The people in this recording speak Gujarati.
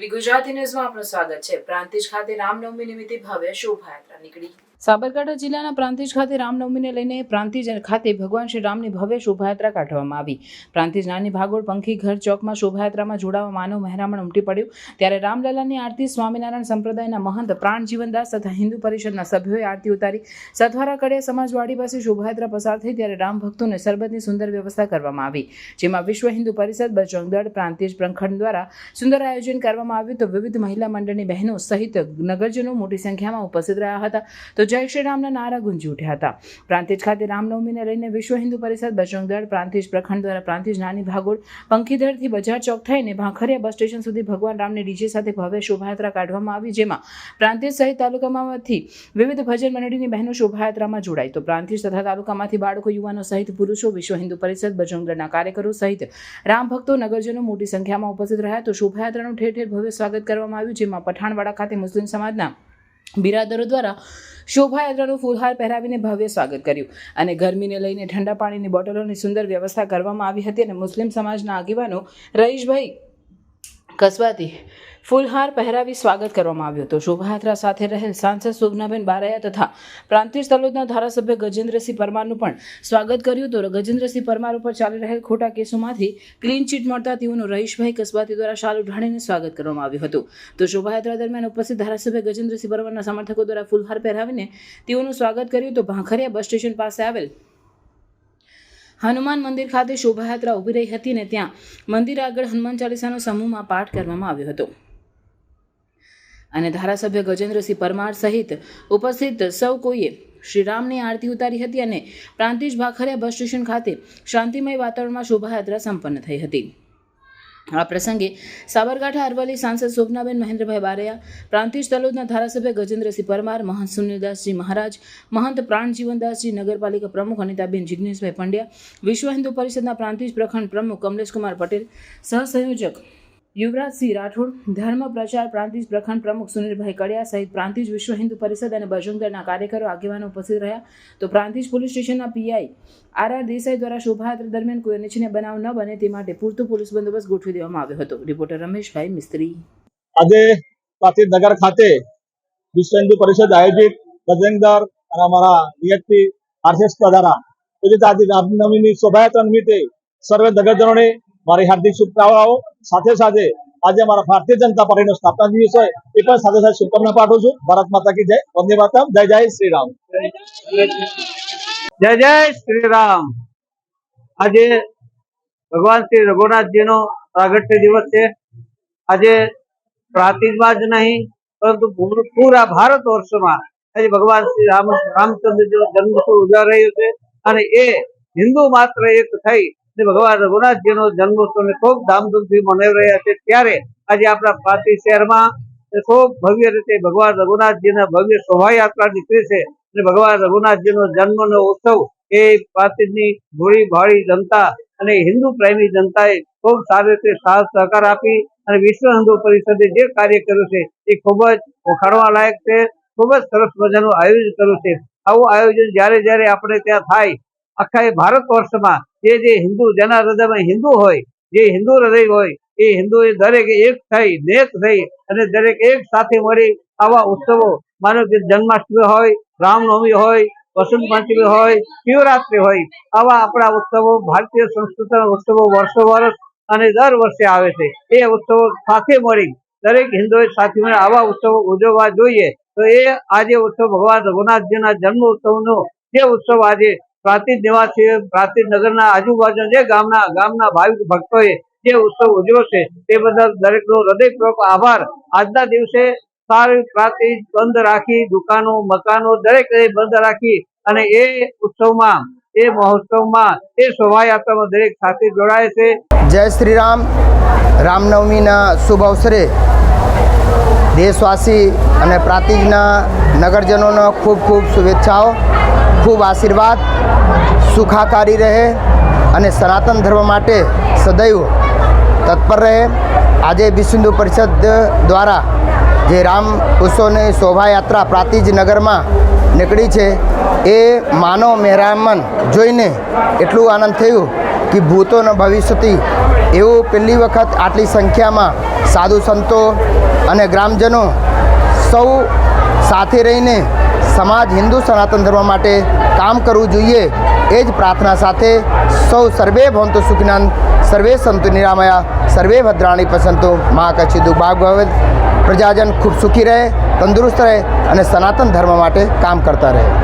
ટીવી ગુજરાતી ન્યૂઝમાં આપનું સ્વાગત છે. પ્રાંતિજ ખાતે રામનવમી નિમિત્તે ભવ્ય શોભાયાત્રા નીકળી. સાબરકાંઠા જિલ્લાના પ્રાંતિજ ખાતે રામનવમીને લઈને પ્રાંતિજ ખાતે ભગવાન શ્રી રામની ભવ્ય શોભાયાત્રા કાઢવામાં આવી. પ્રાંતિજ નાની ભાગોળ પંખી ઘર ચોકમાં શોભાયાત્રામાં જોડાવા માનવ મહેરામણ ઉમટી પડ્યું. ત્યારે રામલલાની આરતી સ્વામિનારાયણ સંપ્રદાયના મહંત પ્રાણ જીવનદાસ તથા હિન્દુ પરિષદના સભ્યોએ આરતી ઉતારી. સથવારા કડિયા સમાજવાડી પાસે શોભાયાત્રા પસાર થઈ ત્યારે રામ ભક્તોને સરબતની સુંદર વ્યવસ્થા કરવામાં આવી. જેમાં વિશ્વ હિન્દુ પરિષદ બજરંગદળ પ્રાંતિજ પ્રખંડ દ્વારા સુંદર આયોજન કરવામાં આવ્યું. તો વિવિધ મહિલા મંડળની બહેનો સહિત નગરજનો મોટી સંખ્યામાં ઉપસ્થિત રહ્યા હતા. તો જય શ્રી રામના નારા ગુંજી ઉઠ્યા હતા. પ્રાંતિજ ખાતે રામનવમીને લઈને વિશ્વ હિન્દુ પરિષદ, બજરંગ દળ, પ્રાંતિજ પ્રખંડ દ્વારા પ્રાંતિજ નાની ભાગોળ, પંખીધરથી બજાર ચોક થઈને ભાંખરિયા બસ સ્ટેશન સુધી ભગવાન રામની ડીજે સાથે ભવ્ય શોભાયાત્રા કાઢવામાં આવી, જેમાં પ્રાંતિજ સહિત તાલુકામાંથી વિવિધ ભજન મંડળીની બહેનો શોભાયાત્રામાં જોડાઈ. તો પ્રાંતિજ તથા તાલુકામાંથી બાળકો, યુવાનો સહિત પુરુષો વિશ્વ હિન્દુ પરિષદ, બજરંગ કાર્યકરો સહિત રામ ભક્તો, નગરજનો મોટી સંખ્યામાં ઉપસ્થિત રહ્યા. તો શોભાયાત્રાનું ઠેર ઠેર ભવ્ય સ્વાગત કરવામાં આવ્યું, જેમાં પઠાણવાડા ખાતે મુસ્લિમ સમાજના બિરાદરો દ્વારા શોભાયાત્રાનું ફૂલહાર પહેરાવીને ભવ્ય સ્વાગત કર્યું અને ગરમીને લઈને ઠંડા પાણીની બોટલોની સુંદર વ્યવસ્થા કરવામાં આવી હતી અને મુસ્લિમ સમાજના આગેવાનો રહીશભાઈ કસબાથી ફૂલહાર પહેરાવી સ્વાગત કરવામાં આવ્યું હતું. શોભાયાત્રા સાથે રહેલ સાંસદ શોભનાબેન બારૈયા તથા પ્રાંતિજ તલોદના ધારાસભ્ય ગજેન્દ્રસિંહ પરમારનું પણ સ્વાગત કર્યું હતું. ગજેન્દ્રસિંહ પરમાર ઉપર ચાલી રહેલ ખોટા કેસોમાંથી ક્લીન ચીટ મળતા તેઓનું રહીશભાઈ કસબાતી દ્વારા શાલ ઉઢાણીને સ્વાગત કરવામાં આવ્યું હતું. તો શોભાયાત્રા દરમિયાન ઉપસ્થિત ધારાસભ્ય ગજેન્દ્રસિંહ પરમારના સમર્થકો દ્વારા ફૂલહાર પહેરાવીને તેઓનું સ્વાગત કર્યું. તો ભાંખરિયા બસ સ્ટેશન પાસે આવેલ હનુમાન મંદિર ખાતે શોભાયાત્રા ઊભી રહી હતી ને ત્યાં મંદિર આગળ હનુમાન ચાલીસાનો સમૂહમાં પાઠ કરવામાં આવ્યો હતો. અને ધારાસભ્ય ગજેન્દ્રસિંહ પરમાર સહિત ઉપસ્થિત સૌ કોઈએ શ્રીરામની આરતી ઉતારી હતી અને પ્રાંતિજ ભાખરિયા બસ સ્ટેશન ખાતે શાંતિમય વાતાવરણમાં શોભાયાત્રા સંપન્ન થઈ હતી. આ પ્રસંગે સાબરકાંઠા અરવલ્લી સાંસદ શોભનાબેન મહેન્દ્રભાઈ બારૈયા, પ્રાંતિજ તલોદના ધારાસભ્ય ગજેન્દ્રસિંહ પરમાર મહંત સુનિલદાસજી મહારાજ, મહંત પ્રાણ જીવનદાસજી નગરપાલિકા પ્રમુખ અનિતાબેન જિજ્ઞેશભાઈ પંડ્યા, વિશ્વ હિન્દુ પરિષદના પ્રાંતિજ પ્રખંડ પ્રમુખ કમલેશકુમાર પટેલ સહસંયોજક યુવરાજસિંહ રાઠોડ, ધર્મ, પ્રચાર, પ્રાંતિજ પ્રખંડ પ્રમુખ સુનિલભાઈ કડિયા સહિત પ્રાંતિજ વિશ્વ હિન્દુ પરિષદ અને બજરંગ કાર્યકરો આગેવાનો ઉપસ્થિત રહ્યા. તો પ્રાંતિજ પોલીસ સ્ટેશનના પીઆઈ આર આર દેસાઈ દ્વારા શોભાયાત્રા દરમિયાન કોઈ અનિચ્છનીય બનાવ ન બને તે માટે પૂરતો પોલીસ બંદોબસ્ત ગોઠવી દેવામાં આવ્યો હતો. રિપોર્ટર રમેશભાઈ મિસ્ત્રી. આજે પ્રાંતિજ નગર ખાતે વિશ્વ હિન્દુ પરિષદ આયોજિત બજરંગ દળ અને અમારા ડીએસપી આરએસએસ દ્વારા આજે રામનવમીની શોભાયાત્રા નિમિત્તે સર્વે નગરજનોને મારી હાર્દિક શુભકામનાઓ. સાથે સાથે આજે અમારા ભારતીય જનતા પાર્ટીનો સ્થાપના દિવસ હોય, એ પણ સાથે સાથે શુભકામના પાઠવું છું. ભારત માતા કી જય. વંદે માતા જય જય શ્રી રામ. જય જય શ્રી રામ. આજે ભગવાન શ્રી રઘુનાથજીનો પ્રાગટ્ય દિવસ છે. આજે પ્રાંતિજમાં જ નહીં, પરંતુ પૂર- ભારત વર્ષમાં આજે ભગવાન શ્રી રામ, રામચંદ્રજીનો જન્મોત્સવ ઉજવાઈ રહ્યો છે અને એ હિન્દુ માત્ર એક થઈ અને ભગવાન રઘુનાથજીનો જન્મોત્સવને ખૂબ ધામધૂમથી મનાવી રહ્યા છે. ત્યારે આજે આપણા પ્રાંતિજ શહેરમાં ખૂબ ભવ્ય રીતે ભગવાન રઘુનાથજીના ભવ્ય શોભાયાત્રા નીકળી છે અને ભગવાન રઘુનાથજીનો જન્મનો ઉત્સવ એ પ્રાંતિજની ભોળી ભાળી જનતા અને હિન્દુ પ્રેમી જનતાએ ખૂબ સારી રીતે સાથ સહકાર આપી અને વિશ્વ હિન્દુ પરિષદે જે કાર્ય કર્યું છે એ ખૂબ જ વખાણવા લાયક છે. ખૂબ જ સરસ મજાનું આયોજન કર્યું છે. આવું આયોજન જ્યારે જ્યારે આપણે ત્યાં થાય આખા એ ભારત વર્ષમાં જે જે હિન્દુ જેના હૃદયમાં હિન્દુ હોય, જે હિન્દુ હૃદય હોય, એ હિન્દુ એ દરેક એક થઈ, નેક થઈ અને દરેક એક સાથે મળી આવા ઉત્સવો, માનો કે જન્માષ્ટમી હોય, રામનવમી હોય વસંત પંચમી હોય, શિવરાત્રી હોય, આવા આપણા ઉત્સવો, ભારતીય સંસ્કૃતિના ઉત્સવો વર્ષો વર્ષ અને દર વર્ષે આવે છે. એ ઉત્સવો સાથે મળી દરેક હિન્દુએ સાથે મળી આવા ઉત્સવો ઉજવવા જોઈએ. તો એ આજે ઉત્સવ ભગવાન રઘુનાથજીના જન્મ ઉત્સવનો જે ઉત્સવ આજે પ્રાંતિજ નિવાસીઓ પ્રાંતિજ નગરના આજુબાજુ જે ગામના ગામના ભાવિક ભક્તોએ જે ઉત્સવ ઉજવ્યો છે, તે બદલ દરેકનો હૃદયપૂર્વક આભાર. આજના દિવસે સારી પ્રાંતિજ બંધ રાખી, દુકાનો, મકાનો દરેક બંધ રાખી અને એ ઉત્સવમાં, એ મહોત્સવમાં, એ શોભાયાત્રામાં દરેક સાથે જોડાય છે. જય શ્રી રામ રામનવમીના શુભ અવસરે દેશવાસી અને પ્રાંતિજના નગરજનોનો ખૂબ ખૂબ શુભેચ્છાઓ. ખૂબ આશીર્વાદ, સુખાકારી રહે અને સનાતન ધર્મ માટે સદૈવ તત્પર રહે. આજે વિશ્વ હિન્દુ પરિષદ દ્વારા જે રામ ઉત્સવની શોભાયાત્રા પ્રાતિજ નગરમાં નીકળી છે, એ માનવ મહેરામન જોઈને એટલું આનંદ થયું કે ભૂતોના ભવિષ્યથી એવું પહેલી વખત આટલી સંખ્યામાં સાધુ સંતો અને ગ્રામજનો સૌ સાથે રહીને સમાજ, હિન્દુ સનાતન ધર્મ માટે કામ કરવું જોઈએ, એ જ પ્રાર્થના સાથે સૌ સર્વે ભવંતુ સુખિનાન સર્વે સંતુ નિરામયા, સર્વે ભદ્રાણી પસંતો મહાકચ્છિદુ દુભાગ ભવે પ્રજાજન ખૂબ સુખી રહે, તંદુરસ્ત રહે અને સનાતન ધર્મ માટે કામ કરતા રહે.